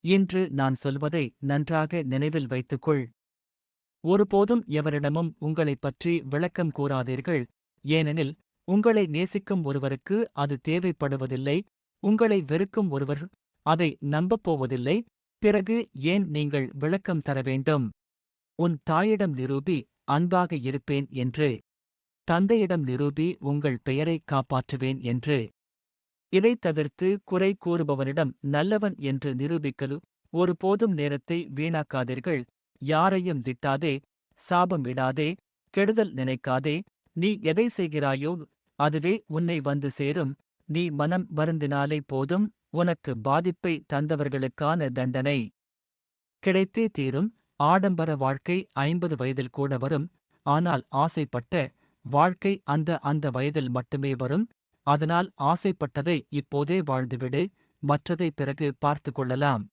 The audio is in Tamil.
இன்று நான் சொல்வதை நன்றாக நினைவில் வைத்துக்கொள். ஒருபோதும் எவரிடமும் உங்களைப் பற்றி விளக்கம் கூறாதீர்கள். ஏனெனில் உங்களை நேசிக்கும் ஒருவருக்கு அது தேவைப்படுவதில்லை. உங்களை வெறுக்கும் ஒருவர் அதை நம்பப் போவதில்லை பிறகு ஏன் நீங்கள் விளக்கம் தர வேண்டும்? உன் தாயிடம் நிரூபி அன்பாக இருப்பேன் என்று. தந்தையிடம் நிரூபி உங்கள் பெயரை காப்பாற்றுவேன் என்று. இதைத் தவிர்த்து குறை கூறுபவனிடம் நல்லவன் என்று நிரூபிக்கலு. ஒருபோதும் நேரத்தை வீணாக்காதீர்கள். யாரையும் திட்டாதே சாபம் விடாதே கெடுதல் நினைக்காதே நீ எதை செய்கிறாயோ அதுவே உன்னை வந்து சேரும். நீ மனம் வருந்தினாலே போதும் உனக்கு பாதிப்பை தந்தவர்களுக்கான தண்டனை. கிடைத்தே தீரும். ஆடம்பர வாழ்க்கை ஐம்பது வயதில் கூட வரும். ஆனால் ஆசைப்பட்ட வாழ்க்கை அந்த அந்த வயதில் மட்டுமே வரும். அதனால் ஆசைப்பட்டதை இப்போதே வாழ்ந்துவிடு மற்றதை பிறகு பார்த்து கொள்ளலாம்.